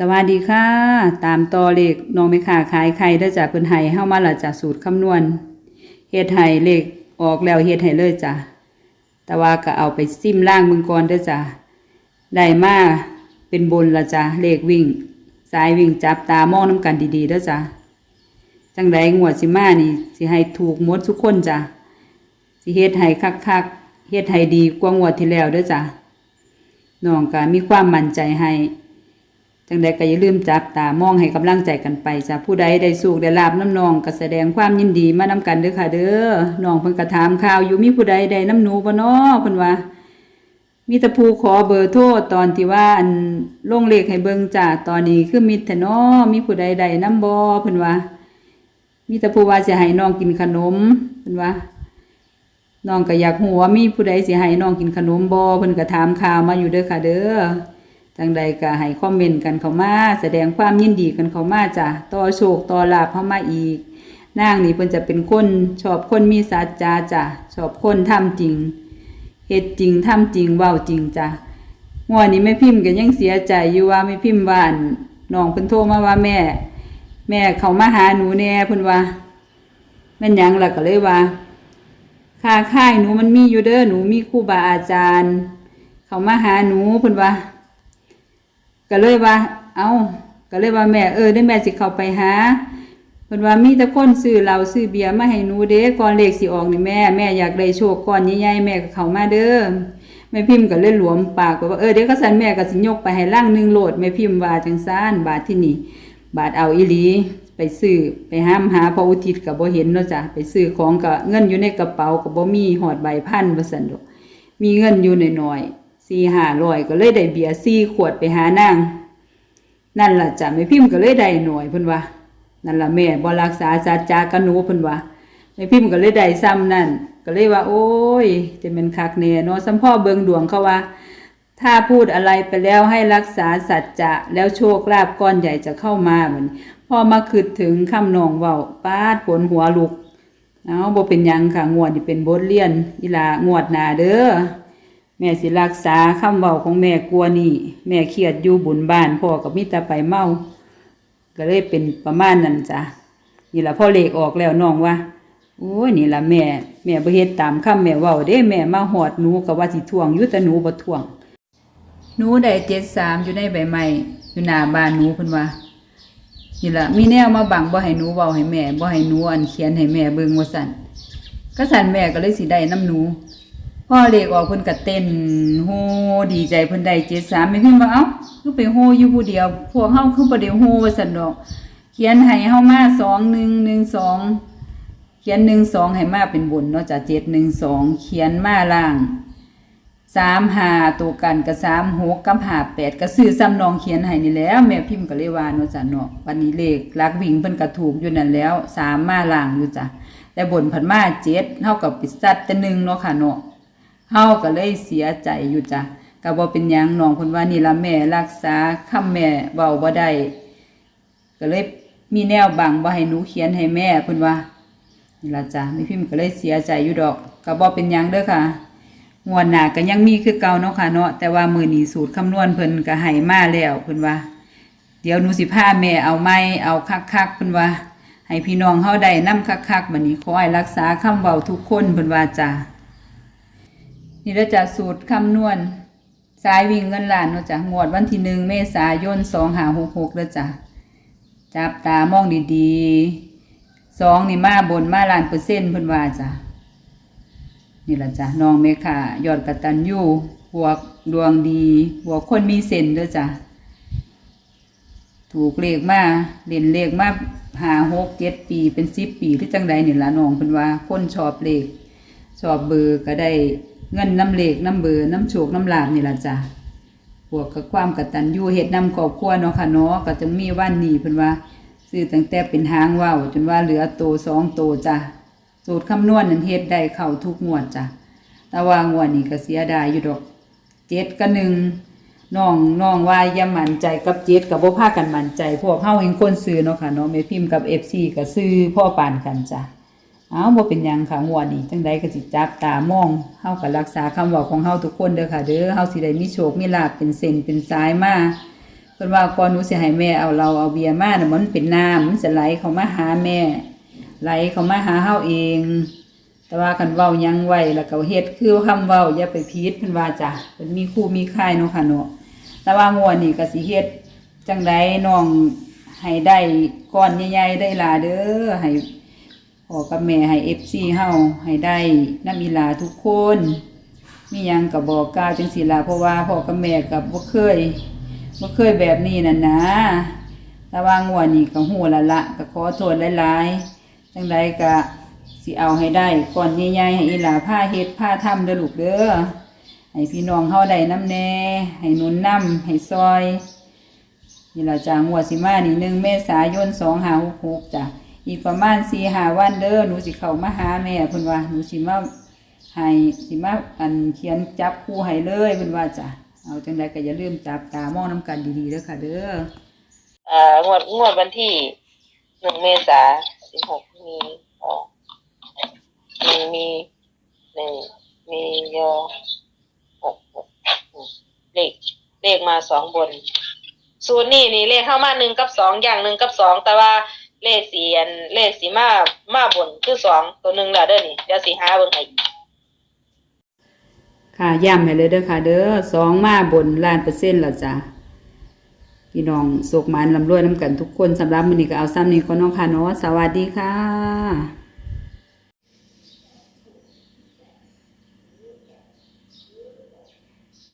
สวัสดีค่ะ ตามต่อเลขน้องไม่ขาขายไข่ได้จ้ะเพิ่นให้เฮามาละจ้ะสูตรคำนวณเฮ็ดให้เลขออกแล้วเฮ็ดให้เลยจ้ะแต่ว่าก็เอาไปซิมล่างเบิ่งก่อนเด้จ้ะได้มาเป็นบนละจ้ะเลขวิ่ง สายวิ่งจับตามองน้ำกันดีๆเด้จ้ะจังใดงวดสิมานี่สิให้ถูกมดทุกคนจ้ะสิเฮ็ดให้คักๆเฮ็ดให้ดีกว่างวดที่แล้วเด้จ้ะน้องก็มีความมั่นใจให้ จังใดก็อย่าลืมจับตามองให้กำลังใจกันไปจ้ะผู้ใดได้สูกได้ลาบน้ำนองก็แสดงความยินดีมานำกันเด้อค่ะ เด้อน้องเพิ่นก็ถามข่าวอยู่มีผู้ใดได้น้ำหนูบ่น้อเพิ่นว่า มีต่ผู้ขอเบอร์โทรตอนที่ว่าอันลงเลขให้เบิ่งจ้ะตอนนี้คือมีแต่น้อมีผู้ใดได้น้ำบ่เพิ่นว่า มีต่ผู้ว่าสิให้น้องกินขนมเพิ่นว่าน้องก็อยากฮู้ว่ามีผู้ใดสิให้น้องกินขนมบ่เพิ่นก็ถามข่าวมาอยู่เด้อค่ะ เด้อ จังใดก็ให้คอมเมนต์กันเข้ามา แสดงความยินดีกันเข้ามาจ้ะต่อโชคต่อลาภเข้ามาอีกนางนี่เพิ่นจะเป็นคนชอบคนมีสัจจาจ้ะชอบคนทำจริงเฮ็ดจริงทำจริงเว้าจริงจ้ะงวดนี้แม่พิมพ์ก็ยังเสียใจอยู่ว่าแม่พิมพ์ว่านน้องเพิ่นโทรมาว่าแม่ แม่เขามาหาหนูแน่เพิ่นว่าแม่นยังล่ะก็เลยว่าค่าค่ายหนูมันมีอยู่เด้อหนูมีครูบาอาจารย์ เขามาหาหนูเพิ่นว่า ก็เลยว่า เอาก็เลยว่าแม่เออได้แม่สิเข้าไปหาเพิ่นว่ามีแต่คนซื้อเหล้าซื้อเบียร์มาให้หนูเด้ก่อนเลขสิออกนี่แม่แม่อยากได้โชคก่อนใหญ่ๆแม่ก็เข้ามาเด้อแม่พิมพ์ก็เลยหลวมปากว่าเออเดี๋ยวก็สันแม่ก็สิยกไปให้ล่างหนึงโหลดแม่พิมพ์ว่าจังซ่านบาทที่นี่ บาทเอาอีหลีไปซื้อไปห้ามหาพระอุทิศก็บ่เห็นเนาะจ้ะไปซื้อของก็เงินอยู่ในกระเป๋าก็บ่มีหอดใบพันว่าซั่นดอกมีเงินอยู่หน่อยๆ สี่ห้าร้อยก็เลยได้เบียร์สี่ขวดไปหานางนั่นล่ะจ้ะแม่พิมพ์ก็เลยได้หน่อยเพิ่นว่านั่นล่ะแม่บ่รักษาสัจจากับหนูเพิ่นว่าแม่พิมพ์ก็เลยได้ซ้ำนั่นก็เลยว่า โอ้ยจะเป็นคักแน่เนาะสัมพ่อเบิงดวงเขาว่า ถ้าพูดอะไรไปแล้วให้รักษาสัจจะแล้วโชคลาภก้อนใหญ่จะเข้ามาเหมือนพ่อมาคิดถึงคำนองเว้าปาดขนหัวลุกเอาบ่เป็นยังค่ะงวดนี่เป็นบทเรียนอีลางวดหนาเด้อ แม่สิรักษาคำเว้าของแม่กลัวนี่ แม่เครียดอยู่บุญบ้านพ่อกับมิตรไปเมา ก็เลยเป็นประมาณนั้นจ้ะนี่ล่ะพ่อเลขออกแล้วน้องว่าโอ้ยนี่ล่ะแม่ แม่บ่เฮ็ดตามคำแม่เว้าเด้แม่มาหอดหนูก็ว่าสิทวงอยู่แต่หนูบ่ทวงหนูได้73อยู่ในใบไม้อยู่หน้าบ้านหนูเพิ่นว่านี่ล่ะมีแนวมาบังบ่ให้หนูเว้าให้แม่บ่ให้หนูอันเขียนให้แม่เบิ่งว่าซั่นก็สั่นแม่ก็เลยสิได้น้ำหนู พ่อเลขออกเพิ่นก็เต้นโฮดีใจเพิ่นได้73แม่พิมพ์ว่าเอ้าคือไปโฮอยู่ผู้เดียว พวกเฮาคือบ่ได้โฮว่าซั่นดอก เขียนให้เฮามา2112เขียน12ให้มาเป็นบนเนาะจ้ะ712เขียนมาล่างสามหาตัวกันกับสามหกกับหาแปดก็ซื้อซ้ำนองเขียนให้นี่แล้ว แม่พิมพ์ก็เลยว่าเนาะจ้ะเนาะวันนี้เลขลักวิ่งเพิ่นก็ถูกอยู่นั่นแล้วสามมาล่างอยู่จ้ะแต่บนผันมาเจ็ดเท่ากับปิดซัดแต่หนึ่งเนาะค่ะเนาะ เฮาก็เลยเสียใจอยู่จ้ะก็บ่เป็นหยังน้องเพิ่นว่านี่ละแม่รักษาคำแม่เว้าบ่ได้ก็เลยมีแนวบังบ่ให้หนูเขียนให้แม่เพิ่นว่านี่ละจ้ะแม่พิมพ์ก็เลยเสียใจอยู่ดอกก็บ่เป็นหยังเด้อค่ะงวดหน้าก็ยังมีคือเก่าเนาะค่ะเนาะแต่ว่ามือนี้สูตรคำนวณเพิ่นก็ให้มาแล้วเพิ่นว่า เดี๋ยวหนูสิพาแม่เอาไม้เอาคักๆเพิ่นว่า ให้พี่น้องเฮาได้นำคักๆบัดนี้ขอให้รักษาคำเว้าทุกคนเพิ่นว่าจ้า นี่แล้วจ้ะสูตรคำนวณสายวิ่งเงินล้านเนาะจ้ะงวดวันที่หนึ่งเมษายน2566เด้อจ้ะจับตามองดีๆสองนี่มาบนมาล้านเปอร์เซ็นต์เพิ่นว่าจ้ะนี่ละจ้ะน้องเมค่ายอดกระตัญญูบวกดวงดีบวกคนมีเส้นเด้อจ้ะถูกเลขมาเล่นเลขมาหาหกเจ็ดปีเป็นสิบปีหรือจังใดนี่ละน้องเพิ่นว่าคนชอบเลข ชอบเบอร์ก็ได้เงินน้ำเหลขน้ำเบอร์น้ำโชคน้ำลาบนี่ละจ้ะบวกกับความกตัญญูเฮ็ดนำครอบครัวเนาะค่ะเนาะก็จะมีวันนี้เพิ่นว่าซื้อตั้งแต่เป็นหางว่าวจนว่าเหลือโตสองโตจ้ะสูตรคำนวณนั้นเฮ็ดได้เข้าทุกงวดจ้ะแต่ว่างวดนี้ก็เสียดายอยู่ดอกเจ็ดกับหนึ่งน้องน้องว่าอย่ามั่นใจกับเจ็ดกับบ่พากันมั่นใจ พวกเฮาเห็นคนซื้อเนาะค่ะเนาะแม่พิมพ์กับ FC ก็ซื้อพ่อปานกันจ้ะ เอาบ่เป็นยังค่ะงวดนี้จังใดก็สิจับตามองเฮาก็รักษาคำเว้าของเฮาทุกคนเด้อค่ะ เด้อเฮาสิได้มีโชคมีลาภเป็นเส้นเป็นสายมาเพิ่นว่าก่อนหนูสิให้แม่เอาเราเอาเบียร์มาน่ะมันเป็นน้ำมันจะไหลเข้ามาหาแม่ ไหลเข้ามาหาเฮาเอง แต่ว่าคันเว้ายังไว้แล้วก็เฮ็ดคือคำเว้าอย่าไปผิดเพิ่นว่าจ้ะเพิ่นมีครูมีค่ายเนาะค่ะเนาะแต่ว่างวดนี้ก็สิเฮ็ดจังไดน้องให้ได้ก้อนใหญ่ๆได้หลาเด้อให้ พ่อกับแม่ให้ FC เฮาให้ได้น้ำอีหลาทุกคน มียังก็บบอกกาจังซี่ล่ะเพราะว่าพ่อกับแม่ก็บ่เคยบ่เคยแบบนี้นั่นนะแต่ว่างวดนี้ก็ฮู้และละก็ขอโทษหลายๆจังไดก็สิเอาให้ได้ก่อนใหญ่ๆให้อีหลาผ้าเฮ็ดผ้าทำเด้อลูกเด้อให้พี่น้องเฮาได้นำแน่ให้นุนน้ำให้ซอยนี่ล่ะจ้างวดสิมานี่1เมษายน2566จ้ะ อีกประมาณ4-5วันเด้อหนูสิเข้ามาหาแม่เพิ่นว่าหนูสิมาให้สิมาอันเขียนจับคู่ให้เลยเป็นว่าจ้ะเอาจังใดก็อย่าลืมจับตามองน้ำกันดีๆเด้อค่ะ เด้อเอ่องวดงวดวันที่หนึ่งเมษาสิบหกมีออกมีมีหนึ่งมียอหกหกเลขเลขมาสองบน สูตรนี่นี่เลขเข้ามาหนึ่งกับสองอย่างหนึ่งกับสองแต่ว่า เลขสีอันเลขสีมามาบนคือสองตัวหนึ่งแล้วเด้อนี่เดี๋ยวสีหาเบิ่งให้ค่ะย้ำให้เลยเด้อค่ะ เด้อสองมาบนล้านเปอร์เซ็นต์แล้วจ้ะพี่น้องโศกหมานลำรวยน้ำกันทุกคนสำหรับมื้อนี้ก็เอาซ้ำนี้ก็น้องค่ะเนาะสวัสดีค่ะ